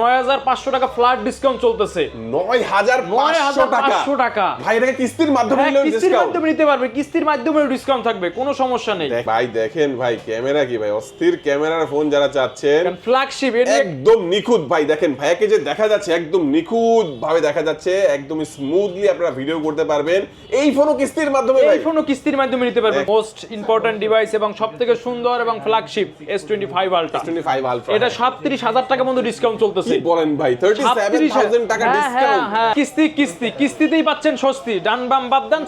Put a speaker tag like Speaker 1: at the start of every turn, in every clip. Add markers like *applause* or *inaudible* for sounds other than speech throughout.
Speaker 1: নয় হাজার পাঁচশো টাকা ফ্ল্যাট ডিসকাউন্ট চলতেছে।
Speaker 2: নয় হাজার
Speaker 1: নয়
Speaker 2: পাঁচশো
Speaker 1: হাজার
Speaker 2: টাকা
Speaker 1: পাঁচশো টাকা।
Speaker 2: ভাই এটাকে কিস্তির মাধ্যমে
Speaker 1: হ্যাঁ, কিস্তির মাধ্যমে নিতে পারবে কিস্তির মাধ্যমে ডিসকাউন্ট থাকবে কোনো সমস্যা নেই।
Speaker 2: ভাই দেখেন ভাই ক্যামেরা কি ভাই? অস্থির ক্যামেরার ফোন যারা চাচ্ছেন
Speaker 1: ফ্ল্যাগশিপ
Speaker 2: একদম নিখুঁত ভাই দেখেন ভাইয়াকে যে দেখা যাচ্ছে একদম নিখুঁত ভাবে দেখা যাচ্ছে একদম স্মুথলি আপনারা ভিডিও করতে পারবেন। এই ফোনও কিস্তির মাধ্যমে ভাই।
Speaker 1: এই ফোনও কিস্তির মাধ্যমে নিতে পারবে। মোস্ট ইম্পর্টেন্ট ডিভাইস এবং সব থেকে সুন্দর এবং flagship S twenty five ultra
Speaker 2: 25 ultra
Speaker 1: এটা সাতত্রিশ হাজার টাকা মতো ডিসকাউন্ট চলতেছে।
Speaker 2: কি বলেন ভাই 37000 টাকা
Speaker 1: হ্যাঁ,
Speaker 2: ডিসকাউন্ট
Speaker 1: হ্যাঁ, হ্যাঁ। কিস্তি কিস্তি কিস্তিতেই পাচ্ছেন স্বস্তি। ডান বাম বাদ দেন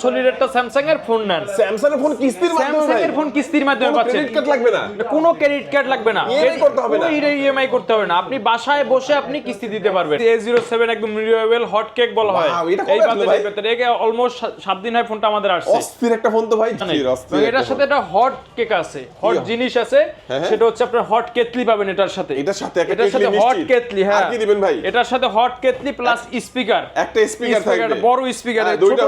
Speaker 1: স্যামসাং এর ফোন নেন।
Speaker 2: স্যামসাং এর ফোন কিস্তির মাধ্যমে
Speaker 1: স্যামসাং এর ফোন কিস্তির মাধ্যমে পাচ্ছেন।
Speaker 2: ক্রেডিট কার্ড লাগবে না।
Speaker 1: কোনো ক্রেডিট কার্ড লাগবে না।
Speaker 2: EMI করতে হবে না।
Speaker 1: ইএমআই করতে হবে না। আপনি বাসায় বসে আপনি কিস্তি দিতে পারবেন। এ জিরো সেভেন একদম রিনিউয়েবল হট কেক বলা হয়। এই বাজেটের? ভেতরে। অলমোস্ট সাত দিন হয় ফোনটা আমাদের আসছে।
Speaker 2: অস্থির একটা ফোন তো ভাই।
Speaker 1: জানেন?
Speaker 2: অস্থির
Speaker 1: এটার সাথে একটা হট কেক আছে। হট জিনিস আছে।
Speaker 2: হ্যাঁ, হ্যাঁ।
Speaker 1: সেটা হচ্ছে আপনার হট কেটলি পাবেন এটার সাথে।
Speaker 2: এটার সাথে
Speaker 1: এটার সাথে
Speaker 2: কেটলি
Speaker 1: হট
Speaker 2: মিষ্টি।
Speaker 1: হ্যাঁ।
Speaker 2: আর কি দিবেন ভাই?
Speaker 1: এটার সাথে হট কেতলি প্লাস স্পিকার
Speaker 2: একটা স্পিকার থাকবে।
Speaker 1: বড় স্পিকার
Speaker 2: দুইটা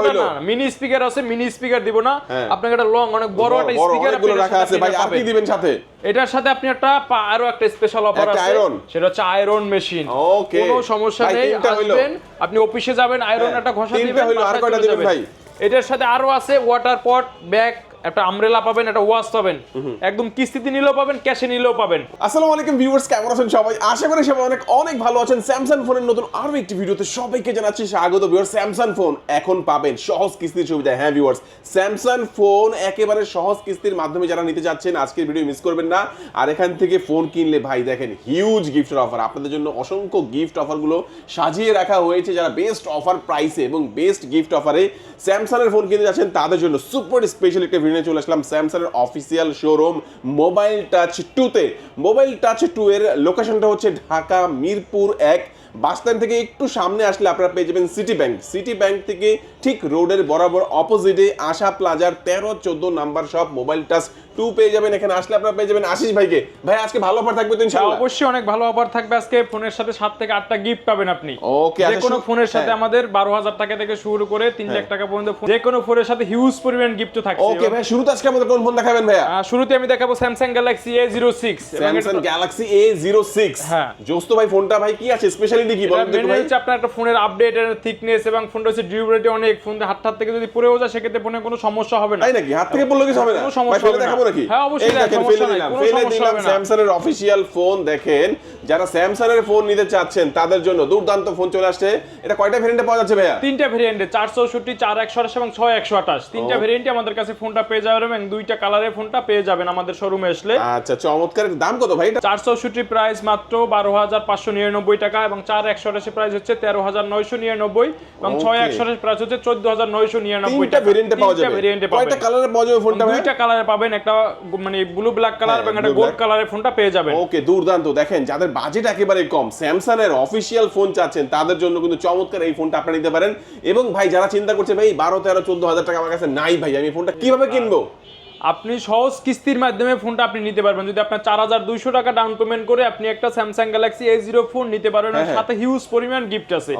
Speaker 1: মিনি স্পিকার আছে মিনি স্পিকার দিব না।
Speaker 2: হ্যাঁ।
Speaker 1: আপনাকে একটা লং অনেক বড় একটা স্পিকার
Speaker 2: অনেকগুলো রাখা আছে ভাই। আর কি দিবেন সাথে?
Speaker 1: এটার সাথে আপনি একটা আরও একটা স্পেশাল অফার আছে? সেটা হচ্ছে আয়রন মেশিন
Speaker 2: Okay.
Speaker 1: কোনো সমস্যা নেই। আসবেন আপনি অফিসে যাবেন আয়রন
Speaker 2: হ্যাঁ,
Speaker 1: একটা ঘষা দিবেন
Speaker 2: আর কয়টা দিবেন ভাই?
Speaker 1: এটার সাথে আরও আছে ওয়াটার পট ব্যাগ একটা আমব্রেলা পাবেন একটা ওয়াশ পাবেন। একদম কিস্তিতে নিলেও পাবেন ক্যাশে নিলেও পাবেন।
Speaker 2: আসসালামু আলাইকুম ভিউয়ার্স কেমন আছেন সবাই? আশা করি সবাই অনেক অনেক ভালো আছেন। স্যামসাং ফোনের নতুন আরও একটি ভিডিওতে সবাইকে জানাচ্ছি স্বাগত ভিউয়ার্স স্যামসাং ফোন এখন পাবেন সহজ কিস্তির সুবিধা। হ্যাঁ ভিউয়ার্স স্যামসাং ফোন একেবারে সহজ কিস্তির মাধ্যমে যারা নিতে যাচ্ছেন আজকের ভিডিও মিস করবেন না। আর এখান থেকে ফোন কিনলে ভাই দেখেন হিউজ গিফটের অফার আপনাদের জন্য অসংখ্য গিফট অফারগুলো সাজিয়ে রাখা হয়েছে যারা বেস্ট অফার প্রাইসে এবং বেস্ট গিফট অফারে স্যামসাং এর ফোন কিনতে যাচ্ছেন তাদের জন্য সুপার স্পেশাল একটা ভিডিও নিয়ে চলে আসলাম স্যামসাং এর অফিসিয়াল শোরুম মোবাইল টাচ টুতে মোবাইল টাচ টু এর লোকেশনটা হচ্ছে ঢাকা, মিরপুর এক। বাস স্ট্যান্ড থেকে একটু সামনে আসলে আপনারা পেয়ে যাবেন সিটি ব্যাংক সিটি ব্যাংক থেকে ঠিক রোডের বরাবর অপোজিটে আশা প্লাজার তেরো, চোদ্দ নাম্বার সব মোবাইল টাচ টু পেয়ে যাবেন এখানে আসলে আপনারা পেয়ে যাবেন আশিস ভাইকে। ভাই আজকে ভালো অফার থাকবে তো
Speaker 1: হ্যাঁ,
Speaker 2: ইনশাআল্লাহ?
Speaker 1: অবশ্যই অনেক ভালো অফার থাকবে আজকে। ফোনের সাথে থেকে গিফট পাবেন আপনি।
Speaker 2: ওকে
Speaker 1: যে কোনো ফোনের সাথে
Speaker 2: হ্যাঁ।
Speaker 1: আমাদের বারো হাজার টাকা থেকে শুরু করে লাখ টাকা পর্যন্ত যে কোনো ফোনের সাথে হিউজ পরিমাণ গিফট থাকছে।
Speaker 2: ওকে ভাই শুরুতে আজকে আমাদের কোন ফোন দেখাবেন ভাইয়া?
Speaker 1: শুরুতে আমি দেখাবো হ্যাঁ।
Speaker 2: জোস্ত ভাই ফোনটা ভাই কি আছে? স্পেশালিটি কি? বলেন ভাই।
Speaker 1: হচ্ছে আপনার একটা ফোনের আপডেট এর থিকনেস এবং ফোনটা হচ্ছে ডিউরেবিলিটি অনেক। ফোন হাত হাত থেকে যদি পড়েও যায় সেক্ষেত্রে ফোনে কোনো সমস্যা হবে না।
Speaker 2: তাই নাকি? হাত থেকে পড়লে কিছু হবে না?
Speaker 1: কোনো সমস্যা হবে না।
Speaker 2: নাকি?
Speaker 1: হ্যাঁ, অবশ্যই
Speaker 2: দেখেন ফেলে দিলাম ফেলে দিলাম স্যামসাং এর অফিসিয়াল ফোন দেখেন। যারা স্যামসাং এর ফোন নিতে চাচ্ছেন তাদের জন্য দুর্দান্ত ফোন চলে আসছে। এটা কয়টা ভেরিয়েন্টে পাওয়া যাচ্ছে ভাইয়া?
Speaker 1: তিনটা ভেরিয়েন্টে চার চৌষট্টি চার একশো আঠাশ এবং ছয় একশো আঠাশ। তিনটা ভেরিয়েন্টে আমাদের কাছে ফোনটা পেয়ে যাবেন এবং দুইটা কালারের ফোনটা পেয়ে যাবেন আমাদের শোরুমে আসলে।
Speaker 2: আচ্ছা চমৎকার। দাম কত ভাই এটা?
Speaker 1: চার চৌষট্টি প্রাইস মাত্র বারো হাজার পাঁচশো নিরানব্বই টাকা এবং চার একশো আঠাশি প্রাইস হচ্ছে তেরো হাজার নয়শো নিরানব্বই এবং ছয়
Speaker 2: Okay.
Speaker 1: একশো আঠাশ প্রাইস হচ্ছে চোদ্দ হাজার নয়শো নিরানব্বই
Speaker 2: তিনটা ভেরিয়েন্টে পাওয়া
Speaker 1: তিনটা
Speaker 2: যাবে। কয়টা কালারে পাওয়া যাবে ফোনটা ভাই
Speaker 1: দুইটা কালারে পাবেন একটা মানে ব্লু ব্ল্যাক কালার এবং একটা গোল্ড কালারের ফোনটা পেয়ে যাবেন।
Speaker 2: ওকে দুর্দান্ত। দেখেন যাদের বাজেট একেবারে কম স্যামসাং এর অফিসিয়াল ফোন চাচ্ছেন তাদের জন্য কিন্তু চমৎকার এই ফোনটা আপনারা নিতে পারেন। এবং ভাই যারা চিন্তা করছে ভাই বারো তেরো চোদ্দ হাজার টাকা আমার কাছে নাই ভাই আমি ফোনটা কীভাবে কিনবো?
Speaker 1: আপনি সহজ কিস্তির মাধ্যমে ফোনটা আপনি নিতে পারবেন। যদি আপনার চার হাজার দুইশো টাকা ডাউন পেমেন্ট করে আপনি একটা Samsung galaxy A zero phone নিতে পারবেন
Speaker 2: হ্যাঁ, হ্যাঁ।
Speaker 1: সাথে হিউজ পরিমাণ গিফট আছে।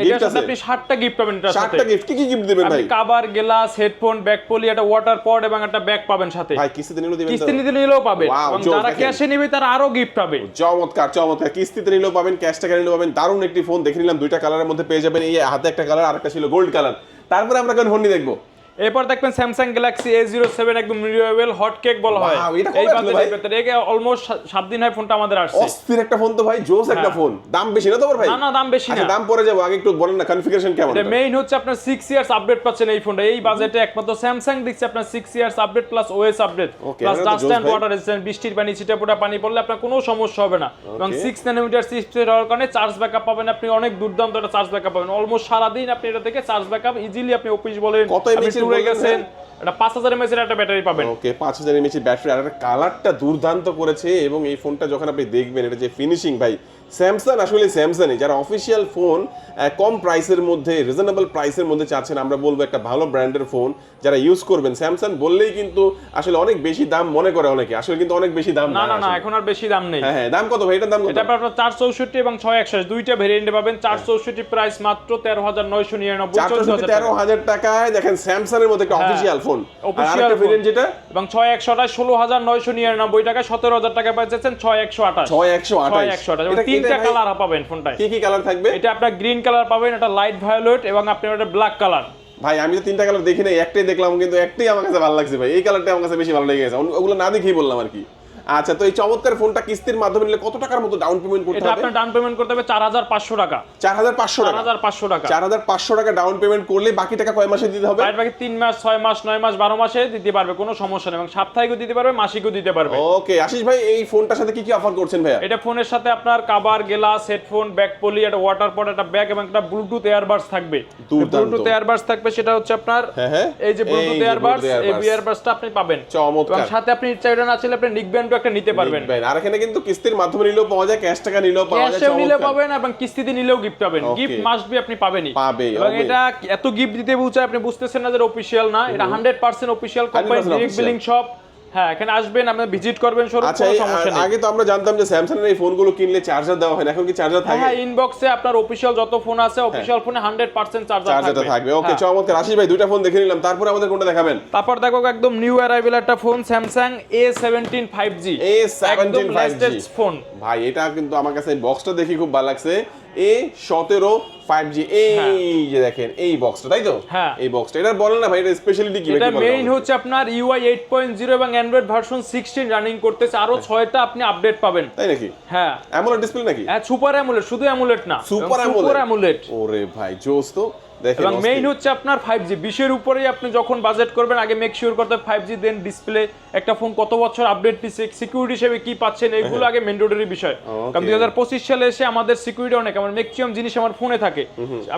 Speaker 1: এটার সাথে আপনি ষাটটা গিফট পাবেন সাথে।
Speaker 2: গিফট কি কি গিফট দিবেন ভাই?
Speaker 1: কাবার গ্লাস হেডফোন ব্যাক পলি একটা ওয়াটার পড এবং একটা ব্যাগ পাবেন সাথে।
Speaker 2: ভাই কিস্তিতে নিলেও দিবেন
Speaker 1: নিলেও
Speaker 2: পাবেন।
Speaker 1: এবং যারা ক্যাশে নেবে তারা আরও গিফট পাবে।
Speaker 2: চমৎকার চমৎকার। কিস্তিতে নিলেও পাবেন ক্যাশ টাকা নিলেও পাবেন। দারুণ একটি ফোন দেখে নিলাম দুইটা কালারের মধ্যে পেয়ে যাবেন। এই হাতে একটা কালার আর একটা ছিল গোল্ড কালার তারপরে আমরা কোন ফোনটি দেখব।
Speaker 1: এরপর দেখবেন Samsung galaxy A zero seven একদম রিনিউয়েবল হট কেক বলা হয়। এই ভেতরে একে অলমোস্ট সাত দিন হয় ফোনটা আমাদের আসছে।
Speaker 2: অস্থির একটা ফোন তো ভাই জোস একটা
Speaker 1: হ্যাঁ।
Speaker 2: ফোন। দাম বেশি না তোমার ভাই?
Speaker 1: না, না, দাম বেশি
Speaker 2: আচ্ছা
Speaker 1: না।
Speaker 2: দাম পরে যাব আগে একটু বলেন না কনফিগারেশন কেমন?
Speaker 1: এটা মেইন হচ্ছে আপনার সিক্স ইয়ার্স আপডেট পাচ্ছেন এই ফোনটা। এই বাজেটে একমাত্র স্যামসাং দিচ্ছে আপনার six years update plus OS update plus dust
Speaker 2: ভাই।
Speaker 1: ওয়াটার রেজিস্ট্যান্ট বৃষ্টির পানি ছিটে পোটা পানি পড়লে আপনার কোনো সমস্যা হবে না। এবং
Speaker 2: Okay.
Speaker 1: সিক্স ন্যানোমিটার চিপসেট হওয়ার কারণে চার্জ ব্যাকআপ পাবেন আপনি অনেক দুর্দান্ত একটা চার্জ ব্যাকআপ পাবেন। অলমোস্ট সারাদিন আপনি এটা থেকে চার্জ ব্যাকআপ ইজিলি আপনি অফিস বলেন
Speaker 2: কত
Speaker 1: আপনি
Speaker 2: এর
Speaker 1: গেছেন এটা পাঁচ হাজার এর একটা ব্যাটারি পাবেন।
Speaker 2: ওকে পাঁচ হাজার এমএচ ব্যাটারি আর একটা কালারটা দুর্দান্ত করেছে এবং এই ফোনটা যখন আপনি দেখবেন এটা যে ফিনিশিং ভাই স্যামসাং আসলে স্যামসাংই যারা অফিসিয়াল ফোন কম প্রাইসের মধ্যে রিজনেবল প্রাইসের মধ্যে চাচ্ছেন আমরা বলব একটা ভালো ব্র্যান্ডের ফোন যারা ইউজ করবেন। স্যামসাং বললেই কিন্তু আসলে অনেক বেশি দাম মনে করে অনেকে। আসলে কিন্তু অনেক বেশি দাম
Speaker 1: না না না এখন আর বেশি দাম নেই।
Speaker 2: হ্যাঁ হ্যাঁ দাম কত ভাই? এটার দাম কত?
Speaker 1: এটা আপনার চার চৌষট্টি এবং ছয় একশো দুইটা ভেরিয়েন্টে পাবেন। চার চৌষট্টি প্রাইস মাত্র তেরো হাজার নয়শো নিরানব্বই চোদ্দ
Speaker 2: চারশো
Speaker 1: হাজার
Speaker 2: তেরো হাজার টাকায়। দেখেন স্যামসাং এর মধ্যে একটা
Speaker 1: অফিশিয়াল
Speaker 2: অফিসিয়াল ফোন আর
Speaker 1: আরেকটা
Speaker 2: ভেরিয়েন্ট যেটা?
Speaker 1: এবং ছয় একশোটা ষোলো হাজার নয়শো নিরানব্বই টাকা সতেরো হাজার টাকা একশো আঠাশ। এবং তিন তিনটা কালার পাবেন ফোনটায়
Speaker 2: কি কি কালার থাকবে?
Speaker 1: এটা আপনার গ্রিন কালার পাবেন এটা লাইট ভায়োলেট এবং আপনার এটা ব্ল্যাক কালার
Speaker 2: ভাই আমি তো তিনটা কালার দেখি নাই একটাই দেখলাম কিন্তু একটাই আমার কাছে ভালো লাগছে ভাই। এই কালারটা আমার কাছে বেশি ভালো লেগে গেছে। ওগুলো না দেখেই বললাম আর কি। আচ্ছা তো এই চমৎকার ফোনটা কিস্তির মাধ্যমে নিলে কত টাকার মতো ডাউন পেমেন্ট করতে হবে?
Speaker 1: এটা আপনার ডাউন পেমেন্ট করতে হবে চার হাজার পাঁচশো টাকা।
Speaker 2: চার হাজার পাঁচশো
Speaker 1: চার
Speaker 2: টাকা
Speaker 1: হাজার পাঁচশো টাকা।
Speaker 2: চার হাজার পাঁচশো টাকা ডাউন পেমেন্ট করলে বাকি টাকা কয় মাসে দিতে হবে?
Speaker 1: বাইরে বাকি তিন মাস ছয় মাস নয় মাস বারো মাসে দিতে পারবে কোনো সমস্যা নেই। এবং সাপ্তাহিকও দিতে পারবে মাসিকও দিতে পারবে।
Speaker 2: ওকে আশিস ভাই এই ফোনটার সাথে কি কি অফার করছেন ভাইয়া?
Speaker 1: এটা ফোনের সাথে আপনার কাবার গ্লাস হেডফোন ব্যাক পলি একটা ওয়াটার পট একটা ব্যাগ এবং একটা ব্লুটুথ এয়ারবাডস থাকবে। ব্লুটুথ এয়ারবাডস থাকবে সেটা হচ্ছে আপনার
Speaker 2: হ্যাঁ, হ্যাঁ।
Speaker 1: এই যে ব্লুটুথ এয়ারবাডস এই এয়ারবাডসটা আপনি পাবেন।
Speaker 2: চমৎকার।
Speaker 1: সাথে আপনি ইচ্ছা না ছিল আপনি নিক ব্যান্ডও একটা নিতে পারবেন।
Speaker 2: আর এখানে কিন্তু কিস্তির মাধ্যমে নিলেও পাওয়া যায় ক্যাশ টাকা নিলেও পাওয়া যায়
Speaker 1: ক্যাশ নিলে
Speaker 2: চমৎকার।
Speaker 1: পাবেন এবং কিস্তিতে নিলেও গিফট পাবেন। গিফট মাস্ট বি আপনি পাবেনই।
Speaker 2: পাবে,
Speaker 1: এবং এটা এত গিফট দিতে বলছে আপনি বুঝতেছেন না যে অফিশিয়াল না এটা hundred percent official company
Speaker 2: 100%
Speaker 1: direct billing shop হ্যাঁ এখানে আসবেন আপনি ভিজিট করবেন শোরুম
Speaker 2: আচ্ছা
Speaker 1: কোনো সমস্যা নেই।
Speaker 2: আগে তো আমরা জানতাম যে স্যামসাং এর এই ফোনগুলো কিনলে চার্জার দেওয়া হয় না এখন কি চার্জার থাকে?
Speaker 1: হ্যাঁ ইনবক্সে আপনার অফিসিয়াল যত ফোন আছে অফিসিয়াল ফোনে হান্ড্রেড পার্সেন্ট চার্জার
Speaker 2: চার্জারটা
Speaker 1: থাকবে।
Speaker 2: থাকবে। ওকে
Speaker 1: হ্যাঁ।
Speaker 2: চমৎকার। আশিস ভাই দুইটা ফোন দেখে নিলাম। তারপরে আমাদের কোনটা দেখাবেন?
Speaker 1: তারপর দেখো একদম নিউ অ্যারাইভেল একটা phone Samsung A seventeen five G
Speaker 2: A17 5G
Speaker 1: phone
Speaker 2: ভাই এটা কিন্তু আমার কাছে বক্সটা দেখি খুব ভালো লাগছে। এ সতেরো ফাইভ জি এই যে দেখেন এই বক্সটা তাই তো?
Speaker 1: হ্যাঁ।
Speaker 2: এই বক্সটা এটা বলেন না ভাই এটা স্পেশালিটি কি
Speaker 1: এটা মেইন হচ্ছে আপনার ইউআই এইট পয়েন্ট জিরো এবং অ্যান্ড্রয়েড ভার্সন সিক্সটিন রানিং করতেছে। আরও ছয়টা আপনি আপডেট পাবেন।
Speaker 2: তাই নাকি?
Speaker 1: হ্যাঁ।
Speaker 2: এমন ডিসপ্লে নাকি?
Speaker 1: হ্যাঁ সুপার অ্যামুলেট শুধু অ্যামুলেট না।
Speaker 2: সুপার
Speaker 1: অ্যামুলেট
Speaker 2: ওরে ভাই জোস তো।
Speaker 1: এবং মেইন হচ্ছে আপনার ফাইভ জি বিশের উপরেই আপনি যখন বাজেট করবেন আগে মেক শিওর করতে ফাইভ জি দেন ডিসপ্লে একটা ফোন কত বছর আপডেট দিচ্ছে সিকিউরিটি হিসেবে কি পাচ্ছেন এগুলো আগে ম্যান্ডেটরি বিষয়. কারণ দুই হাজার পঁচিশ সালে এসে আমাদের সিকিউরিটি অনেক আমার ম্যাক্সিমাম জিনিস আমার ফোনে থাকে।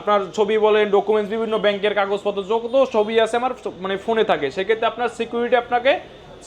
Speaker 1: আপনার ছবি বলেন ডকুমেন্টস বিভিন্ন ব্যাংকের কাগজপত্র যত ছবি আছে আমার মানে ফোনে থাকে। সেক্ষেত্রে আপনার সিকিউরিটি আপনাকে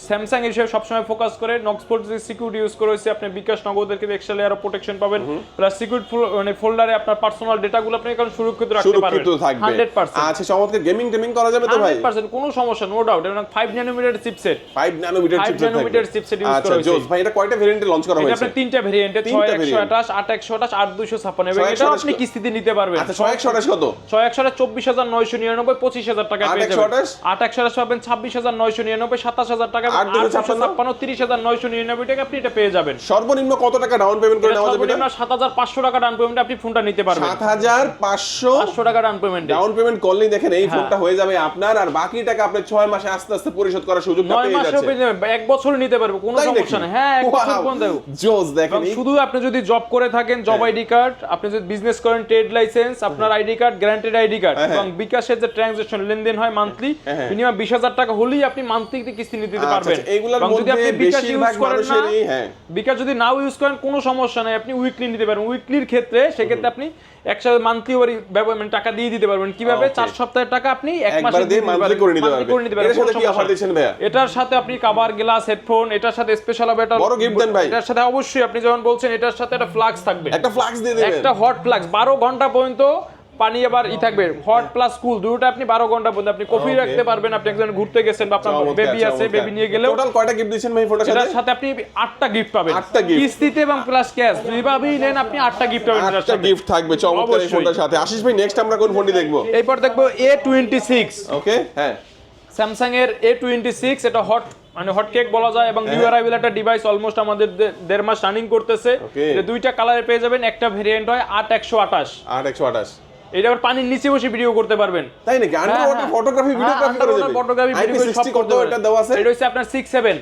Speaker 1: স্যামসাং এর হিসেবে সবসময় ফোকাস করে নক্সফোর্ড যে সিকিউরিটি ইউজ করে হয়েছে আপনি বিকাশ নগদের থেকে এক্সট্রা লেয়ার প্রোটেকশন পাবেন প্লাস সিকিউরিটি মানে ফোল্ডারে আপনার পার্সোনাল ডেটাগুলো আপনি এখন সুরক্ষিত রাখতে পারবেন।
Speaker 2: সুরক্ষিত থাকবে।
Speaker 1: হান্ড্রেড পার্সেন্ট
Speaker 2: আচ্ছা চমৎকার। গেমিং টেমিং করা যাবে তো ভাই?
Speaker 1: হান্ড্রেড পার্সেন্ট কোনো সমস্যা নো ডাউট এবং five nanometer chipset
Speaker 2: 5 nanometer
Speaker 1: 5
Speaker 2: chipset
Speaker 1: nanometer chipset use
Speaker 2: আচ্ছা
Speaker 1: করা হয়েছে।
Speaker 2: জোস ভাই এটা কয়টা ভেরিয়েন্টে লঞ্চ করা
Speaker 1: এটা
Speaker 2: হয়েছে?
Speaker 1: আপনার তিনটা ভেরিয়েন্টে
Speaker 2: তিনটা
Speaker 1: ছয় একশো
Speaker 2: variant।
Speaker 1: আঠাশ আট একশো আঠাশ আট দুইশো ছাপ্পান্ন। এবং
Speaker 2: 628
Speaker 1: এটাও আপনি কিস্তিতে নিতে পারবেন।
Speaker 2: আচ্ছা 628 কত?
Speaker 1: ছয় একশো আঠাশ চব্বিশ হাজার নয়শো নিরানব্বই পঁচিশ হাজার টাকা
Speaker 2: আট
Speaker 1: পেয়ে
Speaker 2: একশো
Speaker 1: যাবেন।
Speaker 2: আঠাশ?
Speaker 1: আট একশো আঠাশ পাবেন ছাব্বিশ হাজার নয়শো নিরানব্বই সাতাশ হাজার টাকা
Speaker 2: ছাপ্পান্ন?
Speaker 1: ছাপ্পান্ন তিরিশ হাজার নয়শো নিরানব্বই টাকা আপনি এটা পেয়ে যাবেন।
Speaker 2: সর্বনিম্ন কত টাকা ডাউন পেমেন্ট করে নেওয়া যাবে
Speaker 1: সাত হাজার পাঁচশো টাকা ডাউন পেমেন্ট আপনি ফোনটা নিতে পারবেন।
Speaker 2: 7500
Speaker 1: পাঁচশো টাকা ডাউন পেমেন্ট
Speaker 2: ডাউন পেমেন্ট করলেই দেখেন এই
Speaker 1: হ্যাঁ।
Speaker 2: ফোনটা হয়ে যাবে আপনার আর বাকি টাকা আপনি 6 মাসে আস্তে আস্তে পরিশোধ করার সুযোগটা
Speaker 1: নয় মাসেও পেয়ে যাবেন। এক বছর নিতে পারবে কোনো সমস্যা নেই। হ্যাঁ এক বছর
Speaker 2: Wow!
Speaker 1: পর্যন্ত
Speaker 2: জোস দেখেন
Speaker 1: শুধু আপনি যদি জব করে থাকেন জব আইডি কার্ড আপনি যদি বিজনেস করেন ট্রেড লাইসেন্স আপনার ID card guaranteed ID card এবং বিকাশের যে ট্রানজাকশন লেনদেন হয় মান্থলি
Speaker 2: হ্যাঁ, হ্যাঁ।
Speaker 1: মিনিমাম বিশ হাজার টাকা হলেই আপনি মান্থলি কিস্তি নিতে
Speaker 2: আচ্ছা,
Speaker 1: পারবেন
Speaker 2: আচ্ছা, এইগুলোর মধ্যে
Speaker 1: আপনি বিকাশ ইউজ করেন না
Speaker 2: হ্যাঁ।
Speaker 1: বিকাশ যদি নাও ইউজ করেন কোনো সমস্যা নাই আপনি উইকলি নিতে পারবেন উইকলির ক্ষেত্রে সেক্ষেত্রে আপনি একসাথে মান্থলি মানে টাকা দিয়ে দিতে পারবেন। কীভাবে? চার সপ্তাহের টাকা আপনি এক মাসে
Speaker 2: দিয়ে
Speaker 1: দিতে
Speaker 2: করে নিতে পারবেন।
Speaker 1: করে নিতে পারবেন
Speaker 2: এটার সাথে
Speaker 1: আপনি কাভার গ্লাস হেডফোন এটার সাথে স্পেশাল হবে এটা
Speaker 2: বড় gift দেন ভাই।
Speaker 1: এটার সাথে অবশ্যই আপনি যেমন বলছেন এটার সাথে একটা ফ্লাক্স থাকবে।
Speaker 2: একটা ফ্লাক্স দিয়ে দিবেন।
Speaker 1: একটা হট ফ্লাক্স বারো ঘণ্টা পর্যন্ত পানি আবার ই থাকবে হট প্লাস কুল দুটোটা আপনি বারো ঘণ্টা পর্যন্ত আপনি কফি রাখতে পারবেন আপনি একজন ঘুরতে গেছেন বা আপনার বেবি আছে বেবি নিয়ে গেলে
Speaker 2: টোটাল কয়টা গিফট দিচ্ছেন ভাই ফোনটার সাথে?
Speaker 1: সাথে আপনি আটটা গিফট পাবেন।
Speaker 2: আটটা gift।
Speaker 1: কিস্তিতে এবং প্লাস ক্যাশ দুইভাবেই নেন আপনি আটটা গিফট পাবেন
Speaker 2: আটটা গিফট থাকবে চমৎকার এই ফোনটার সাথে। আশিস ভাই নেক্সট আমরা কোন ফোনটি দেখব?
Speaker 1: এরপর দেখব এ টোয়েন্টি সিক্স
Speaker 2: ওকে হ্যাঁ।
Speaker 1: স্যামসাং এর এ টোয়েন্টি সিক্স এটা হট মানে হট কেক বলা যায় এবং নিউ অ্যারাইভেল একটা ডিভাইস অলমোস্ট আমাদের দেড় মাস রানিং করতেছে। দুইটা কালারে পেয়ে যাবেন একটা ভেরিয়েন্ট হয় আট একশো আটাশ
Speaker 2: আট একশো আঠাশ।
Speaker 1: এটা আবার পানির নিচে বসে ভিডিও করতে পারবেন।
Speaker 2: তাই নাকি? আন্ডার ওয়াটার ফটোগ্রাফি ভিডিওগ্রাফি করা যাবে
Speaker 1: ফটোগ্রাফি ভিডিও সব করতে পারবেন
Speaker 2: এটা দেওয়া আছে?
Speaker 1: এটা হচ্ছে আপনার 6 7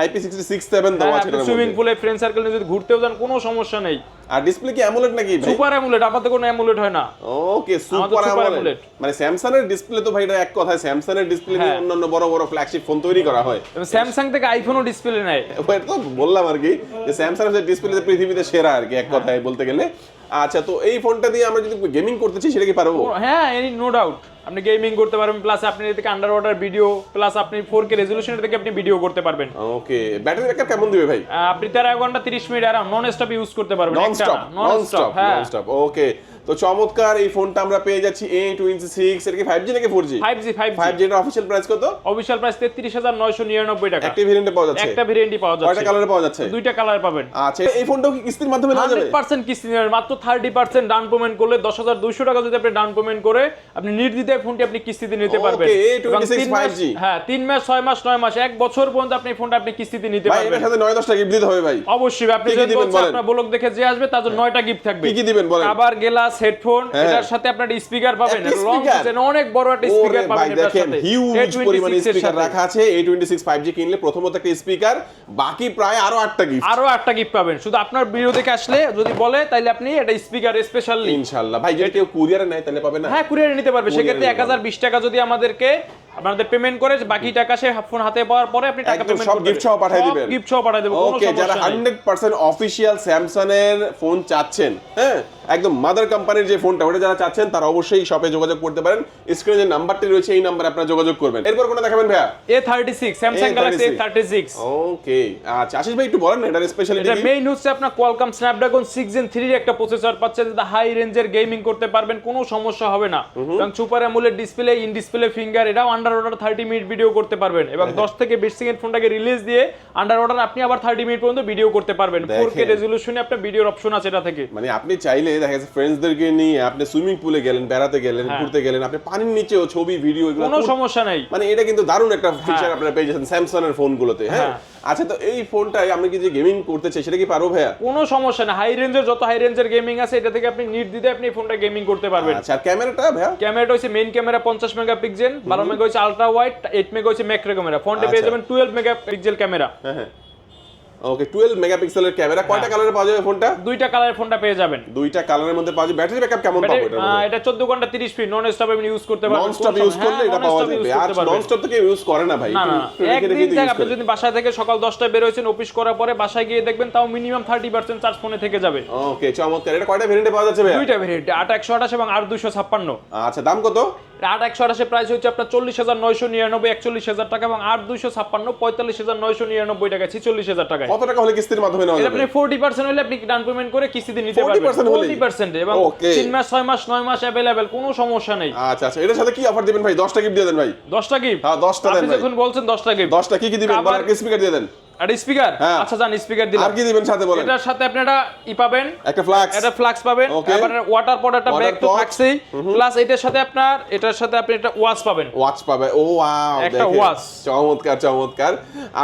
Speaker 2: আইপি 67 দেওয়া আছে
Speaker 1: সুইমিং পুলে ফ্রেন্ড সার্কেল নিয়ে যদি ঘুরতেও যান কোনো সমস্যা নেই।
Speaker 2: আর ডিসপ্লে কি অ্যামোলেড নাকি
Speaker 1: সুপার অ্যামুলেট আমাদের কোনো অ্যামুলেট হয় না।
Speaker 2: ওকে সুপার অ্যামোলেড মানে স্যামসাং এর ডিসপ্লে তো ভাই এটা এক কথায় স্যামসাং এর ডিসপ্লে দিয়ে
Speaker 1: হ্যাঁ।
Speaker 2: অন্যান্য বড় বড় ফ্ল্যাগশিপ ফোন তৈরি করা হয়।
Speaker 1: স্যামসাং থেকে আইফোনও ডিসপ্লে নেয়। *laughs*
Speaker 2: এটা তো বললাম আর কি। যে স্যামসাং এর ডিসপ্লে পৃথিবীতে সেরা আর কি এক কথায় বলতে গেলে। আচ্ছা তো এই ফোনটা দিয়ে আমরা যদি গেমিং করতে চাই, সেটা কি পারব?
Speaker 1: হ্যাঁ এনি নো ডাউট আপনি গেমিং করতে পারবেন প্লাস আপনি এর থেকে আন্ডার ওয়াটার ভিডিও প্লাস আপনি 4K রেজোলিউশন থেকে আপনি ভিডিও করতে পারবেন।
Speaker 2: ওকে ব্যাটারি ব্যাকআপ কেমন দিবে ভাই?
Speaker 1: আপনি তেরো ঘণ্টা 30 মিনিট আরাম নন স্টপ ইউজ করতে পারবেন
Speaker 2: নন স্টপ নন স্টপ
Speaker 1: হ্যাঁ।
Speaker 2: নন স্টপ ওকে তো চমৎকার এই ফোনটা আমরা পেয়ে যাচ্ছি এ টোয়েন্টি সিক্স এটা কি ফাইভ জি নাকি four G
Speaker 1: five G five
Speaker 2: five
Speaker 1: G
Speaker 2: এর অফিসিয়াল প্রাইস কত?
Speaker 1: অফিসিয়াল প্রাইস তেত্রিশ হাজার নয়শো নিরানব্বই টাকা।
Speaker 2: একটি ভেরিয়েন্টে পাওয়া যাচ্ছে।
Speaker 1: একটা ভেরিয়েন্টই পাওয়া যাচ্ছে।
Speaker 2: কয়টা কালারে পাওয়া যাচ্ছে?
Speaker 1: দুইটা কালার পাবেন।
Speaker 2: আচ্ছা এই ফোনটাও কি কিস্তির মাধ্যমে নেওয়া যাবে?
Speaker 1: হান্ড্রেড পার্সেন্ট কিস্তি নেবেন মাত্র থার্টি পার্সেন্ট ডাউন পেমেন্ট করলে দশ হাজার দুইশো টাকা যদি আপনি ডাউন পেমেন্ট করে আপনি নির্দ্বিধায় ফোনটি আপনি কিস্তিতে নিতে পারবেন। এবং
Speaker 2: A26
Speaker 1: তিন মাস-
Speaker 2: 5G
Speaker 1: হ্যাঁ তিন মাস ছয় মাস নয় মাস এক বছর পর্যন্ত আপনি ফোনটা আপনি কিস্তিতে নিতে পারবেন।
Speaker 2: সাথে নয় দশটা গিফট দিতে হবে ভাই।
Speaker 1: অবশ্যই আপনি? আপনার ব্লগ দেখে যে আসবে তার জন্য নয়টা গিফট থাকবে।
Speaker 2: কি দিবেন বলেন?
Speaker 1: আবার গ্লাস হেডফোন
Speaker 2: হ্যাঁ।
Speaker 1: এটার সাথে আপনার স্পিকার পাবেন। লং অনেক বড় একটা স্পিকার পাবেন এটার সাথে।
Speaker 2: হিউজ পরিমাণে স্পিকার রাখা আছে। A twenty six five G কিনলে প্রথমত একটা স্পিকার বাকি প্রায় আরও আটটা গিফট
Speaker 1: আরও একটা গিফট পাবেন। শুধু আপনার ভিডিও দেখে আসলে যদি বলে তাহলে আপনি এটা স্পিকার স্পেশালি
Speaker 2: ইনশাল্লাহ। ভাই যদি কেউ কুরিয়ারে নেয় তাহলে পাবে না।
Speaker 1: হ্যাঁ কুরিয়ারে নিতে পারবে। সেক্ষেত্রে
Speaker 2: নিতে
Speaker 1: এক হাজার বিশ টাকা যদি আমাদেরকে আপনাদের পেমেন্ট করে বাকি টাকা সে ফোন হাতে পাওয়ার পরে আপনি টাকা পেমেন্ট
Speaker 2: সব gift সহ পাঠিয়ে দিবেন।
Speaker 1: গিফট সহ পাঠিয়ে দেবো
Speaker 2: ওকে যারা
Speaker 1: সমস্যা নেই।
Speaker 2: হান্ড্রেড পার্সেন্ট অফিসিয়াল স্যামসাং এর ফোন চাচ্ছেন হ্যাঁ একদম মাদার কোম্পানির যে ফোনটা ওটা যারা চাচ্ছেন তারা অবশ্যই শপে যোগাযোগ করতে পারেন। স্ক্রিনে যে নাম্বারটি রয়েছে এই নাম্বারে আপনারা যোগাযোগ করবেন। এরপর কোনটা দেখাবেন ভাইয়া?
Speaker 1: A thirty six Samsung Galaxy A thirty six
Speaker 2: okay আচ্ছা আশিস ভাই একটু বলেন না এটার স্পেশালিটি
Speaker 1: এটা মেইন হচ্ছে আপনার কোয়ালকম স্ন্যাপড্রাগন সিক্স জেন থ্রির একটা প্রসেসর পাচ্ছেন যেটা হাই রেঞ্জের গেমিং করতে পারবেন কোনো সমস্যা হবে না। এবং super AMOLED display in display finger এটাও under order thirty minute video করতে পারবেন এবং
Speaker 2: হ্যাঁ।
Speaker 1: দশ থেকে বিশ সেকেন্ড ফোনটাকে রিলিজ দিয়ে আন্ডার অর্ডার আপনি আবার থার্টি মিনিট পর্যন্ত ভিডিও করতে পারবেন ফোর কে। রেজলিউশনে আপনার ভিডিওর অপশন আছে এটা থেকে
Speaker 2: মানে আপনি চাইলে দেখা যাচ্ছে ফ্রেন্ডসদেরকে নিয়ে আপনি সুইমিং পুলে গেলেন বেড়াতে গেলেন
Speaker 1: হ্যাঁ।
Speaker 2: ঘুরতে গেলেন আপনি পানির নিচেও ছবি ভিডিও এগুলো
Speaker 1: কোনো সমস্যা নেই
Speaker 2: মানে এটা কিন্তু দারুণ একটা ফিচার আপনারা পেয়ে যাচ্ছেন স্যামসাং এর ফোনগুলোতে হ্যাঁ
Speaker 1: হ্যাঁ।
Speaker 2: আচ্ছা তো এই ফোনটাই আমি কি যে গেমিং করতে চাই সেটা কি পারব ভাইয়া?
Speaker 1: কোনো সমস্যা না হাই রেঞ্জের যত হাই রেঞ্জের গেমিং আছে এটা থেকে আপনি নির্দ্বিধায় আপনি ফোনটা গেমিং করতে পারবেন।
Speaker 2: আচ্ছা আর ক্যামেরাটা ভাইয়া?
Speaker 1: ক্যামেরাটা হচ্ছে মেইন ক্যামেরা পঞ্চাশ মেগাপিক্সেল বারো মেগা হচ্ছে আলট্রা ওয়াইড 8 মেগা হচ্ছে ম্যাক্রো ক্যামেরা ফোনটা পেয়ে
Speaker 2: আচ্ছা।
Speaker 1: যাবেন টুয়েলভ মেগাপিক্সেল ক্যামেরা
Speaker 2: হ্যাঁ হ্যাঁ। ওকে টুয়েলভ মেগাপিক্সেলের ক্যামেরা কয়টা
Speaker 1: হ্যাঁ।
Speaker 2: কালারে পাওয়া যাবে ফোনটা
Speaker 1: দুইটা কালারের ফোনটা পেয়ে যাবেন।
Speaker 2: দুইটা কালারের মধ্যে পাওয়া যাবে। ব্যাটারি ব্যাকআপ কেমন পাবো মধ্যে?
Speaker 1: এটা 14 ঘণ্টা 30 মিনিট। নন স্টপ আপনি ইউজ করতে পারবেন।
Speaker 2: নন স্টপ ইউজ করলে
Speaker 1: হ্যাঁ,
Speaker 2: এটা পাওয়া যাবে। আর নন স্টপ থেকে ইউজ করে না ভাই। *laughs*
Speaker 1: একদিন দেখ আপনি যদি বাসায় থেকে সকাল 10টায় বের হয়েছেন অফিস করার পরে বাসায় গিয়ে দেখবেন তাও মিনিমাম 30% চার্জ ফোনে থেকে যাবে।
Speaker 2: ওকে চমৎকার। এটা কয়টা ভেরিয়েন্টে পাওয়া যাচ্ছে ভাইয়া?
Speaker 1: দুইটা ভেরিয়েন্ট 8128 এবং 8256
Speaker 2: আচ্ছা দাম কত?
Speaker 1: আট একশো আঠাশে প্রাইস হচ্ছে আপনার চল্লিশ হাজার নয়শো নিরানব্বই একচল্লিশ হাজার টাকা এবং আট দুইশো ছাপ্পান্ন পঁয়তাল্লিশ হাজার নয়শো নিরানব্বই টাকা ছিচল্লিশ হাজার টাকা
Speaker 2: কত টাকা হলে কিস্তির মাধ্যমে নেওয়া
Speaker 1: আপনি ফোর্টি পার্সেন্ট হলে আপনি ডাউন পেমেন্ট করে কিস্তিতে নিতে
Speaker 2: 40%
Speaker 1: পারবেন ফোর্টি পার্সেন্ট এবং তিন মাস ছয় মাস নয় মাস অ্যাভেলেবেল কোনো সমস্যা নেই।
Speaker 2: আচ্ছা আচ্ছা এটার সাথে কি অফার দিবেন ভাই? 10টা গিফট দিয়ে দেন ভাই।
Speaker 1: দশটা গিফট
Speaker 2: হ্যাঁ 10টা দেন
Speaker 1: আপনি যখন বলছেন দশটা গিফট
Speaker 2: 10টা কি কি দিবেন? স্পিকার দিয়ে দেন।
Speaker 1: আর স্পিকার?
Speaker 2: হ্যাঁ।
Speaker 1: আচ্ছা জান স্পিকার দিলাম।
Speaker 2: আর কি দিবেন সাথে বলেন।
Speaker 1: এটার সাথে আপনি একটা ই পাবেন।
Speaker 2: একটা ফ্লাক্স।
Speaker 1: একটা ফ্লাক্স পাবেন. আবার ওয়াটার পট একটা ব্যাগ তো থাকছেই। প্লাস এটার সাথে আপনার এটার সাথে আপনি একটা ওয়াচ পাবেন।
Speaker 2: ওয়াচ পাবে। ও ওয়াও
Speaker 1: একটা watch।
Speaker 2: চমৎকার চমৎকার।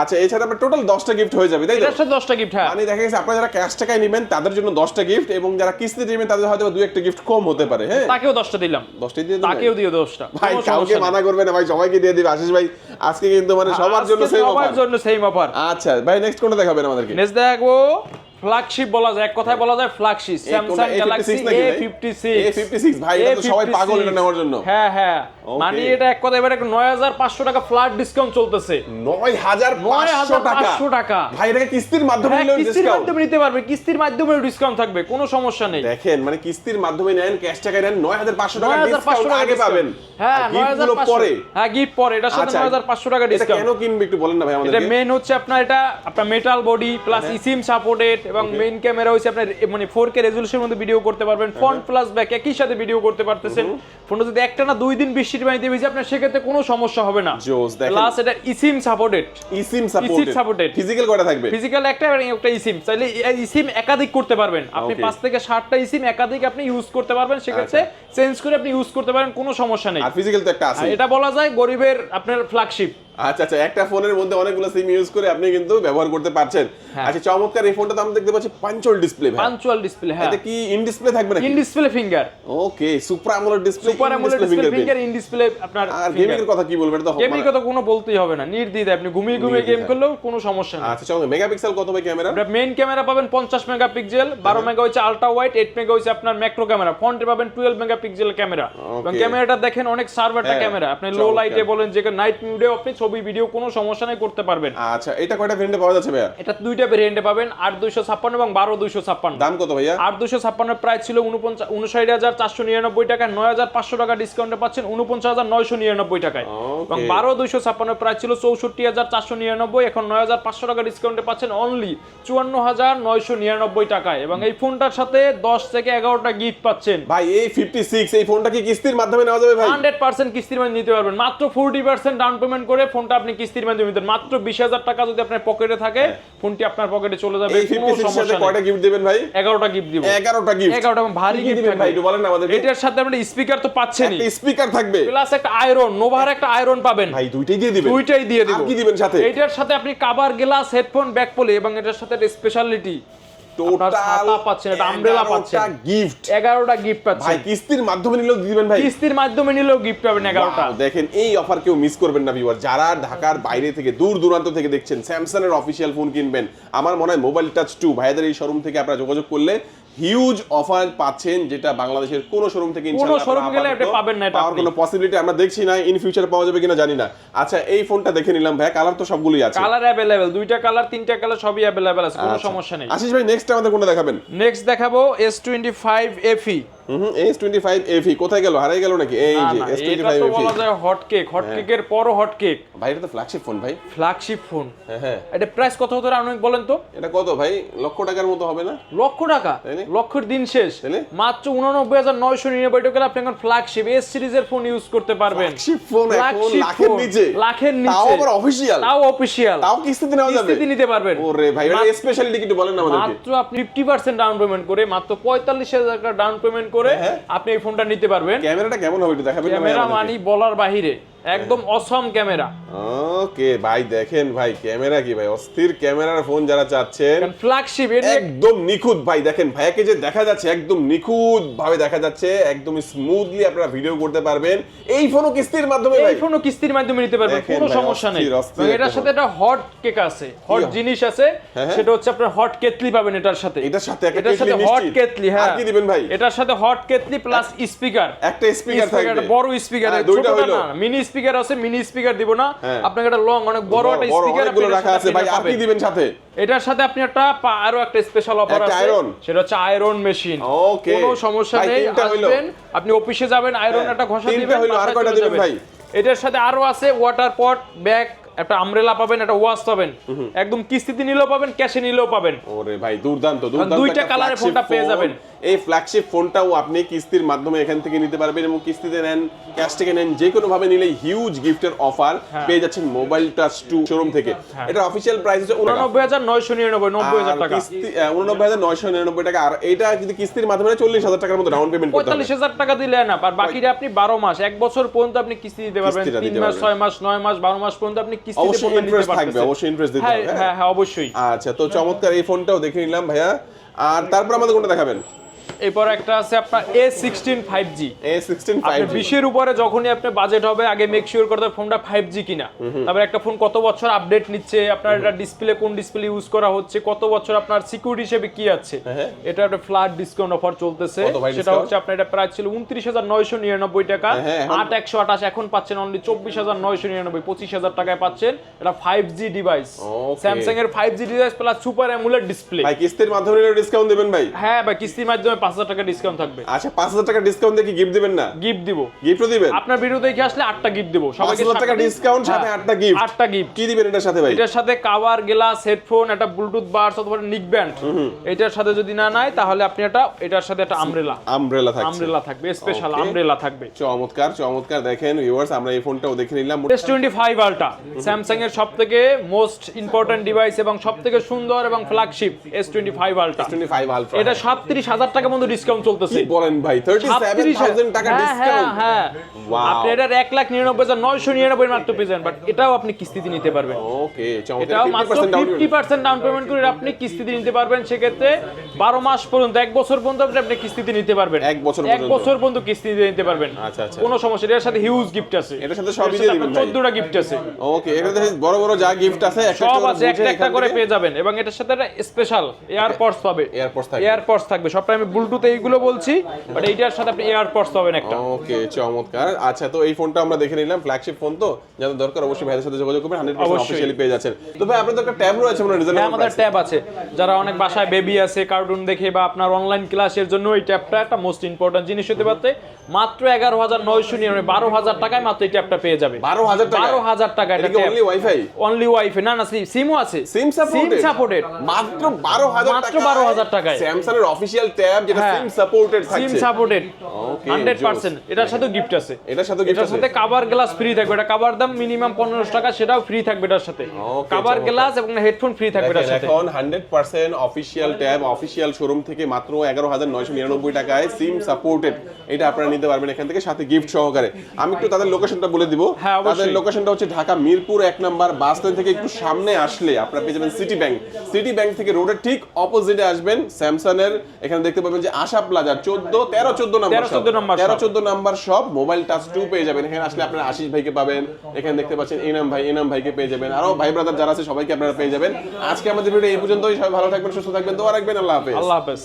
Speaker 2: আচ্ছা এছাড়া আপনার টোটাল 10টা গিফট হয়ে যাবে তাই তো?
Speaker 1: এটার সাথে দশটা গিফট হ্যাঁ।
Speaker 2: মানে দেখা গেছে আপনারা যারা ক্যাশ টাকায় নেবেন তাদের জন্য 10টা গিফট এবং যারা কিস্তিতে নেবেন তাদের হয়তো দুই একটা গিফট কম হতে পারে হ্যাঁ?
Speaker 1: তাকেও দশটা দিলাম।
Speaker 2: 10টা দিয়ে
Speaker 1: তাকেও দিও দশটা।
Speaker 2: ভাই কাউকে। মানা করবে না ভাই সবাইকে দিয়ে দিবে। আশিস ভাই আজকে কিন্তু মানে সবার জন্য সেম
Speaker 1: সবার জন্য সেম অফার
Speaker 2: আচ্ছা ভাই নেক্সট কোনটা দেখাবেন আমাদেরকে?
Speaker 1: নেক্সট দেখো ফ্ল্যাগশিপ বলা যায় এক কথায় বলা যায় flagship Samsung Galaxy
Speaker 2: A56 A56 ভাই? এটা তো সবাই পাগল এটা নেওয়ার জন্য।
Speaker 1: হ্যাঁ হ্যাঁ। মানে এটা এক কথায় এবার নয় হাজার পাঁচশো টাকা ফ্ল্যাট ডিসকাউন্ট চলতেছে।
Speaker 2: নয় হাজার
Speaker 1: নয় হাজার
Speaker 2: টাকা
Speaker 1: পাঁচশো টাকা।
Speaker 2: ভাই এটাকে কিস্তির মাধ্যমে
Speaker 1: হ্যাঁ, কিস্তির
Speaker 2: ডিসকাউন্ট
Speaker 1: মাধ্যমে নিতে পারবে কিস্তির মাধ্যমে ডিসকাউন্ট থাকবে কোনো সমস্যা নেই।
Speaker 2: দেখেন মানে কিস্তির মাধ্যমে নেন ক্যাশ টাকায় নেন নয় হাজার পাঁচশো টাকা
Speaker 1: পাঁচশো
Speaker 2: ডিসকাউন্ট
Speaker 1: টাকা
Speaker 2: আগে পাবেন।
Speaker 1: হ্যাঁ
Speaker 2: আর
Speaker 1: নয়
Speaker 2: gift হাজারগুলো
Speaker 1: পাঁচশো
Speaker 2: পরে।
Speaker 1: হ্যাঁ গিফট পরে এটা সাথে
Speaker 2: আচ্ছা,
Speaker 1: নয় হাজার পাঁচশো টাকা
Speaker 2: এটা
Speaker 1: ডিসকাউন্ট
Speaker 2: কেন কিনবে একটু বলেন না ভাই আমাদের এটা
Speaker 1: মেন হচ্ছে আপনার এটা আপনার metal body plus eSIM supported এবং মেইন ক্যামেরা হচ্ছে আপনার মানে ফোর কে রেজলিউশনের মধ্যে ভিডিও করতে পারবেন ফ্রন্ট প্লাস ব্যাক একই সাথে ভিডিও করতে পারতেছেন। ফোনটা যদি একটা না দুই দিন বৃষ্টির পানিতে ভিজে আপনার সেক্ষেত্রে কোনো সমস্যা হবে না।
Speaker 2: জোস দেখেন।
Speaker 1: প্লাস এটা eSIM supported
Speaker 2: eSIM
Speaker 1: supported।
Speaker 2: Supported physical কয়টা থাকবে?
Speaker 1: ফিজিক্যাল একটা এবং একটা ইসিম চাইলে ইসিম একাধিক করতে পারবেন। আপনি. পাঁচ থেকে ষাটটা ইসিম একাধিক আপনি ইউজ করতে পারবেন। সেক্ষেত্রে চেঞ্জ করে আপনি ইউজ করতে পারেন কোনো সমস্যা নেই।
Speaker 2: আর ফিজিক্যাল তো একটা আছে।
Speaker 1: এটা বলা যায় গরিবের আপনার ফ্ল্যাগশিপ
Speaker 2: আচ্ছা আচ্ছা একটা ফোনের মধ্যে অনেকগুলো সিম ইউজ করে আপনি কিন্তু ব্যবহার করতে পারছেন।
Speaker 1: হ্যাঁ।
Speaker 2: আচ্ছা চমৎকার এই ফোনটা তো আমরা দেখতে পাচ্ছি পাঞ্চল ডিসপ্লে
Speaker 1: পাঞ্চুয়াল ডিসপ্লে হ্যাঁ।
Speaker 2: এটা কি ইন ডিসপ্লে থাকবে নাকি?
Speaker 1: In display finger
Speaker 2: okay super AMOLED display
Speaker 1: super AMOLED display finger in display আপনার
Speaker 2: আর গেমিং এর কথা কি বলবেন? এটা তো
Speaker 1: গেমিং
Speaker 2: মানে-
Speaker 1: কথা কোনো বলতেই হবে না নির্দ্বিধায়। আপনি ঘুমিয়ে ঘুমিয়ে গেম করলেও কোনো সমস্যা নেই।
Speaker 2: আচ্ছা চলো মেগাপিক্সেল কত ভাই ক্যামেরা?
Speaker 1: আপনার মেইন ক্যামেরা পাবেন পঞ্চাশ মেগাপিক্সেল বারো মেগা হচ্ছে আলট্রা ওয়াইড এইট মেগা হচ্ছে আপনার ম্যাক্রো ক্যামেরা। ফ্রন্টে পাবেন টুয়েলভ মেগাপিক্সেল ক্যামেরা। এবং. ক্যামেরাটা দেখেন অনেক সার্ভারটা
Speaker 2: হ্যাঁ,
Speaker 1: ক্যামেরা। আপনি লো
Speaker 2: চমৎকার।
Speaker 1: লাইটে বলেন যে নাইট মিউডে আপনি ছবি ভিডিও কোনো সমস্যা নেই করতে পারবেন।
Speaker 2: আচ্ছা এটা কয়টা ভেরিয়েন্টে পাওয়া যাচ্ছে ভাইয়া?
Speaker 1: এটা দুইটা ভেরিয়েন্টে পাবেন আট দুইশো ছাপ্পান্ন এবং বারো দুইশো ছাপ্পান্ন।
Speaker 2: দাম কত ভাইয়া?
Speaker 1: আট দুশো ছাপ্পান্ন প্রাইস ছিল উনপঞ্চাশ উনষাট হাজার চারশো নিরানব্বই টাকা নয় হাজার পাঁচশো টাকা ডিসকাউন্টে পাচ্ছেন উনপঞ্চাশ হাজার নয়শো নিরানব্বই টাকায়। এবং বারো দুইশো ছাপ্পান্ন প্রাইস ছিল চৌষট্টি হাজার চারশো নিরানব্বই এখন নয় হাজার পাঁচশো টাকা ডিসকাউন্টে পাচ্ছেন অনলি চুয়ান্ন হাজার নয়শো নিরানব্বই টাকায়। এবং এই ফোনটার সাথে দশ থেকে এগারোটা গিফট পাচ্ছেন।
Speaker 2: ভাই এই ফিফটি সিক্স এই ফোনটা কি কিস্তির মাধ্যমে নেওয়া যাবে ভাই?
Speaker 1: হান্ড্রেড পার্সেন্ট কিস্তির মাধ্যমে নিতে পারবেন। মাত্র ফোরটি পার্সেন্ট ডাউন পেমেন্ট করে ফোনটা আপনি কিস্তির মাধ্যমে মাত্র বিশ হাজার টাকা যদি আপনার পকেটে থাকে ফোনটি আপনার পকেটে চলে যাবে
Speaker 2: হ্যাঁ।
Speaker 1: কোনো সমস্যা
Speaker 2: কয়টা গিফট দিবেন ভাই?
Speaker 1: এগারোটা গিফট দিব।
Speaker 2: এগারোটা গিফট
Speaker 1: এগারোটা ভারী গিফট
Speaker 2: দিবেন ভাই একটু বলেন না আমাদেরকে
Speaker 1: এটার সাথে আপনি স্পিকার তো পাচ্ছেনই।
Speaker 2: একটা স্পিকার থাকবে।
Speaker 1: প্লাস একটা আয়রন নোভার একটা আয়রন পাবেন।
Speaker 2: ভাই দুইটাই দিয়ে দিবেন।
Speaker 1: দুইটাই দিয়ে দিব।
Speaker 2: কি দিবেন সাথে?
Speaker 1: এটার সাথে আপনি কাভার গ্লাস হেডফোন ব্যাক পলি এবং এটার সাথে স্পেশালিটি
Speaker 2: টোটাল
Speaker 1: ছাতা পাচ্ছেন, একটা umbrella পাচ্ছেন।
Speaker 2: গিফট
Speaker 1: এগারোটা গিফট
Speaker 2: ভাই কিস্তির মাধ্যমে নিলেও দিবেন ভাই।
Speaker 1: কিস্তির মাধ্যমে নিলেও গিফট পাবেন এগারোটা।
Speaker 2: Wow, দেখেন এই অফার কেউ মিস করবেন না ভিউয়ার যারা ঢাকার বাইরে থেকে দূর দূরান্ত থেকে দেখছেন স্যামসাং এর অফিসিয়াল ফোন কিনবেন। আমার মনে হয় মোবাইল টাচ টু ভাইদের এই শোরুম থেকে আপনারা যোগাযোগ করলে হিউজ অফার পাচ্ছেন যেটা বাংলাদেশের কোনো শোরুম থেকে
Speaker 1: গেলে আপনি পাবেন না
Speaker 2: পাওয়ার কোনো পসিবিলিটি আমরা দেখছি না ইন ফিউচার পাওয়া যাবে কিনা জানি না। আচ্ছা এই ফোনটা দেখে নিলাম ভাই কালার তো সবগুলোই আছে।
Speaker 1: কালার অ্যাভেলেবেল দুইটা কালার তিনটা কালার সবই অ্যাভেলেবেল আছে কোনো
Speaker 2: আচ্ছা।
Speaker 1: সমস্যা নেই।
Speaker 2: আশিস ভাই নেক্সট আমাদের কোনটা দেখাবেন?
Speaker 1: নেক্সট দেখাবো S twenty five FE
Speaker 2: hmm S twenty five FE কোথায় গেল? হারাই গেল নাকি? এই যে এস টোয়েন্টি ফাইভ এফি
Speaker 1: বলা যায় হট কেক হট কেকের পরও হট কেক
Speaker 2: ভাই এটা তো ফ্ল্যাগশিপ ফোন ভাই।
Speaker 1: ফ্ল্যাগশিপ ফোন
Speaker 2: হ্যাঁ
Speaker 1: এটা প্রাইস কত হতে বলেন তো?
Speaker 2: এটা কত ভাই? লক্ষ টাকার মতো হবে না?
Speaker 1: লক্ষ টাকা? লক্ষের দিন শেষ। মাত্র উননব্বই হাজার নয়শো নিরানব্বই টাকা আপনি এখন ফ্ল্যাগশিপ এস সিরিজের ফোন ইউজ করতে পারবেন।
Speaker 2: ফ্ল্যাগশিপ ফোন
Speaker 1: Flagship
Speaker 2: লাখের নিচে। তাও
Speaker 1: নিচে।
Speaker 2: আবার অফিশিয়াল
Speaker 1: তাও অফিসিয়াল
Speaker 2: তাও কিস্তিতে নেওয়া যাবে।
Speaker 1: কিস্তিতে নিতে পারবেন।
Speaker 2: ওরে ভাই এটা স্পেশালিটি একটু বলেন আমাদেরকে।
Speaker 1: মাত্র আপনি ফিফটি পার্সেন্ট ডাউন পেমেন্ট করে মাত্র পঁয়তাল্লিশ হাজার টাকা ডাউন পেমেন্ট করে
Speaker 2: হ্যাঁ।
Speaker 1: আপনি এই ফোনটা নিতে পারবেন।
Speaker 2: ক্যামেরাটা কেমন হবে একটু দেখাবেন
Speaker 1: ক্যামেরা মানি বলার বাহিরে। একদম অসম ক্যামেরা।
Speaker 2: ওকে ভাই দেখেন ভাই ক্যামেরা কি ভাই? অস্থির ক্যামেরার ফোন যারা চাচ্ছেন
Speaker 1: ফ্ল্যাগশিপ
Speaker 2: একদম নিখুঁত। ভাই দেখেন ভাইয়াকে যে দেখা যাচ্ছে একদম নিখুঁত ভাবে দেখা যাচ্ছে একদম স্মুথলি আপনারা ভিডিও করতে পারবেন। এই ফোনও কিস্তির মাধ্যমে ভাই।
Speaker 1: এই ফোনও কিস্তির মাধ্যমে নিতে পারবেন কোনো সমস্যা নেই। এটার সাথে একটা হট কেক আছে। হট জিনিস আছে
Speaker 2: হ্যাঁ, হ্যাঁ।
Speaker 1: সেটা হচ্ছে আপনার হট কেতলি পাবেন এটার সাথে।
Speaker 2: এটার সাথে একটা
Speaker 1: এটার সাথে হট কেতলি হ্যাঁ
Speaker 2: আর কি দিবেন ভাই?
Speaker 1: এটার সাথে হট কেতলি প্লাস স্পিকার
Speaker 2: একটা স্পিকার থাকবে।
Speaker 1: বড় স্পিকার
Speaker 2: হইল।
Speaker 1: না মিনি স্পিকার আছে মিনি স্পিকার দিব না।
Speaker 2: হ্যাঁ।
Speaker 1: আপনাকে একটা লং অনেক বড় একটা স্পিকার
Speaker 2: আপনি রাখা আছে ভাই কি দিবেন সাথে?
Speaker 1: এটার সাথে আপনি একটা আরও একটা স্পেশাল অফার আছে। সেটা হচ্ছে আয়রন মেশিন
Speaker 2: ওকে
Speaker 1: কোনো সমস্যা নেই আসবেন আপনি অফিসে যাবেন আয়রন
Speaker 2: হ্যাঁ,
Speaker 1: একটা ঘষা দিবেন
Speaker 2: আর কয়টা দিবেন ভাই?
Speaker 1: এটার সাথে আরও আছে ওয়াটার পট ব্যাগ একটা আমব্রেলা পাবেন একটা ওয়াশ পাবেন। একদম কিস্তিতে নিলেও পাবেন ক্যাশে নিলেও পাবেন।
Speaker 2: ওরে ভাই দুর্দান্ত দুর্দান্ত
Speaker 1: দুইটা
Speaker 2: flagship
Speaker 1: ফোনটা পেয়ে যাবেন।
Speaker 2: এই ফ্ল্যাগশিপ ফোনটাও আপনি কিস্তির মাধ্যমে এখান থেকে নিতে পারবেন এবং কিস্তিতে নেন ক্যাশ থেকে নেন যে কোনো ভাবে নিলে হিউজ গিফটের অফার। পেয়ে যাচ্ছেন মোবাইল টাচ টু শোরুম থেকে। এটা অফিসিয়াল প্রাইস হচ্ছে উননব্বই
Speaker 1: উননব্বই হাজার নয়শো নিরানব্বই নব্বই হাজার টাকা।
Speaker 2: উননব্বই হাজার নয়শো নিরানব্বই টাকা। আর এটা যদি কিস্তির মাধ্যমে নেয়, চল্লিশ হাজার টাকার মতো ডাউন পেমেন্ট করতে হবে।
Speaker 1: টাকা দিলে না আর বাকিটা আপনি বারো মাস এক বছর পর্যন্ত আপনি কিস্তি দিতে পারবেন
Speaker 2: কিস্তিটা
Speaker 1: তিন মাস
Speaker 2: পারবেন।
Speaker 1: ছয় মাস নয় মাস বারো মাস পর্যন্ত আপনি
Speaker 2: অবশ্যই ইন্টারেস্ট থাকবে অবশ্যই ইন্টারেস্ট দিতে
Speaker 1: হ্যাঁ
Speaker 2: হবে হ্যাঁ।
Speaker 1: হ্যাঁ হ্যাঁ অবশ্যই।
Speaker 2: আচ্ছা তো চমৎকার এই ফোনটাও দেখে নিলাম ভাইয়া। আর তারপর আমাদের কোনটা দেখাবেন?
Speaker 1: এরপর একটা আছে আপনার A sixteen five G
Speaker 2: A sixteen five
Speaker 1: আপনি বিশের উপরে যখনই আপনার বাজেট হবে আগে মেক শিওর করতে হবে ফোনটা ফাইভ জি কিনা। তারপরে একটা ফোন কত বছর আপডেট নিচ্ছে আপনার এটা ডিসপ্লে কোন ডিসপ্লে ইউজ করা হচ্ছে কত বছর আপনার সিকিউরিটি হিসেবে কি আছে।
Speaker 2: হ্যাঁ।
Speaker 1: এটা একটা ফ্ল্যাট ডিসকাউন্ট অফার চলতেছে। সেটা হচ্ছে আপনার এটা প্রাইস ছিল উনত্রিশ হাজার নয়শো নিরানব্বই টাকা।
Speaker 2: হ্যাঁ, এখন-
Speaker 1: আট একশো আঠাশ এখন পাচ্ছেন অনলি চব্বিশ হাজার নয়শো নিরানব্বই পঁচিশ হাজার টাকায় পাচ্ছেন এটা ফাইভ জি ডিভাইস. স্যামসাং এর five G device plus super AMOLED display
Speaker 2: ভাই কিস্তির মাধ্যমে ডিসকাউন্ট দেবেন ভাই।
Speaker 1: হ্যাঁ ভাই কিস্তির মাধ্যমে পাঁচ হাজার টাকা ডিসকাউন্ট থাকবে।
Speaker 2: আচ্ছা পাঁচ হাজার টাকা ডিসকাউন্ট দিয়ে কি গিফট দিবেন না?
Speaker 1: গিফট দিব।
Speaker 2: গিফটও দিবেন?
Speaker 1: আপনার ভিডিও দেখে আসলে আটটা গিফট দেবো।
Speaker 2: পাঁচ হাজার টাকা ডিসকাউন্ট সাথে
Speaker 1: হ্যাঁ,
Speaker 2: আটটা গিফট
Speaker 1: আটটা গিফট
Speaker 2: কি দিবেন এটার সাথে ভাই?
Speaker 1: এটার সাথে কাভার গ্লাস হেডফোন একটা ব্লুটুথ বাডস অথবা নিক ব্যান্ড এটার সাথে যদি না নাই তাহলে আপনি এটা এটার সাথে একটা আমব্রেলা
Speaker 2: আমব্রেলা থাকছে।
Speaker 1: আমব্রেলা থাকবে স্পেশাল আমব্রেলা থাকবে।
Speaker 2: চমৎকার চমৎকার। দেখেন ভিউয়ার্স আমরা এই ফোনটাও দেখে নিলাম।
Speaker 1: এস টোয়েন্টি ফাইভ স্যামসাং এর সব থেকে মোস্ট ইম্পর্টেন্ট ডিভাইস এবং সব থেকে সুন্দর এবং flagship S twenty five ultra
Speaker 2: twenty five ultra
Speaker 1: এটা সাতত্রিশ হাজার টাকা মতো ডিসকাউন্ট চলতেছে।
Speaker 2: বলেন ভাই?
Speaker 1: 37,000
Speaker 2: টাকা
Speaker 1: হ্যাঁ, হ্যাঁ,
Speaker 2: ডিসকাউন্ট
Speaker 1: হ্যাঁ। আপনি এটার এক লাখ নিরানব্বই হাজার নয়শো নিরানব্বই মাত্র পেয়েছেন বাট এটাও আপনি কিস্তিতে নিতে পারবেন।
Speaker 2: ওকে
Speaker 1: এটাও মাত্র
Speaker 2: 50%
Speaker 1: ফিফটি পার্সেন্ট ডাউন পেমেন্ট করে আপনি কিস্তিতে নিতে পারবেন সেক্ষেত্রে বারো মাস পর্যন্ত এক বছর পর্যন্ত আপনি কিস্তিতে নিতে পারবেন।
Speaker 2: এক বছর
Speaker 1: এক বছর পর্যন্ত কিস্তিতে নিতে পারবেন।
Speaker 2: আচ্ছা, আচ্ছা।
Speaker 1: কোনো সমস্যা এর সাথে হিউজ গিফট আছে।
Speaker 2: এটার সাথে সবই দিয়ে দিবেন ভাই।
Speaker 1: চোদ্দটা গিফট আছে।
Speaker 2: ওকে এখানে দেখেন বড় বড় যা গিফট আছে একটা
Speaker 1: সব আছে একটা একটা করে পেয়ে যাবেন। এবং এটার সাথে একটা স্পেশাল এয়ারপডস পাবে।
Speaker 2: এয়ারপডস থাকবে।
Speaker 1: এয়ারপডস থাকবে। সবটা আমি ব্লুটুথ এইগুলো বলছি বাট এইটার সাথে আপনি এয়ারপডস পাবেন একটা।
Speaker 2: ওকে চমৎকার। আচ্ছা তো এই ফোনটা আমরা দেখে নিলাম ফ্ল্যাগশিপ ফোন তো যাদের দরকার অবশ্যই ভাইদের সাথে যোগাযোগ করবেন হান্ড্রেড পার্সেন্ট
Speaker 1: অবশ্যই।
Speaker 2: অফিসিয়ালি পেয়ে যাচ্ছেন। তো ভাই আপনাদের একটা ট্যাব রয়েছে মানে
Speaker 1: হ্যাঁ
Speaker 2: রিজনেবল
Speaker 1: আমাদের ট্যাব আছে। যারা অনেক বাসায় বেবি আছে কার্টুন দেখে বা আপনার অনলাইন ক্লাসের জন্য এই ট্যাবটা একটা মোস্ট ইম্পর্টেন্ট জিনিস হতে পারতে। মাত্র এগারো হাজার নয়শো নিরানব্বই বারো হাজার টাকায় মাত্র এই ট্যাবটা পেয়ে যাবে
Speaker 2: বারো হাজার টাকা
Speaker 1: বারো হাজার টাকা এটা
Speaker 2: অনলি ওয়াইফাই
Speaker 1: অনলি ওয়াইফাই না না সিমও আছে।
Speaker 2: সিম সাপোর্টেড
Speaker 1: সাপোর্টেড
Speaker 2: মাত্র বারো হাজার
Speaker 1: মাত্র 12,000 টাকায়।
Speaker 2: স্যামসাং এর অফিসিয়াল ট্যাব যেটা। SIM supported
Speaker 1: SIM supported
Speaker 2: Okay,
Speaker 1: hundred
Speaker 2: জোস।
Speaker 1: পার্সেন্ট এটার সাথে গিফট আছে।
Speaker 2: এটার সাথে gift আছে?
Speaker 1: সাথে কাভার গ্লাস ফ্রি থাকবে। এটা কাভার দাম মিনিমাম পনেরোশো টাকা সেটাও ফ্রি থাকবে এটার সাথে।
Speaker 2: Okay,
Speaker 1: গ্লাস এবং হেডফোন ফ্রি থাকবে এটার সাথে।
Speaker 2: এখন hundred percent official tab official showroom থেকে মাত্র এগারো হাজার নয়শো নিরানব্বই টাকায় সিম সাপোর্টেড এটা আপনারা নিতে পারবেন এখান থেকে সাথে গিফট সহকারে। আমি একটু তাদের লোকেশনটা বলে দিব।
Speaker 1: হ্যাঁ,
Speaker 2: তাদের লোকেশনটা হচ্ছে ঢাকা মিরপুর এক নাম্বার বাস স্ট্যান্ড থেকে একটু সামনে আসলে আপনারা পেয়ে যাবেন সিটি ব্যাংক সিটি ব্যাংক থেকে রোডের ঠিক অপোজিটে আসবেন। স্যামসাং এর এখানে দেখতে পাবেন যে আশা প্লাজার চোদ্দ তেরো চোদ্দ নাম্বার
Speaker 1: 13 14 নাম্বার
Speaker 2: তেরো চোদ্দ নাম্বার সব মোবাইল টাচ টু পেয়ে যাবেন। এখানে আসলে আপনারা আশিস ভাইকে পাবেন। এখানে দেখতে পাচ্ছেন এনাম ভাই এনাম ভাইকে পেয়ে যাবেন। আরও ভাই ব্রাদার যারা আছে সবাইকে আপনারা পেয়ে যাবেন। আজকে আমাদের ভিডিও এই পর্যন্তই। সবাই ভালো থাকবেন সুস্থ থাকবেন দোয়া রাখবেন। আল্লাহ হাফেজ।
Speaker 1: আল্লাহ হাফেজ।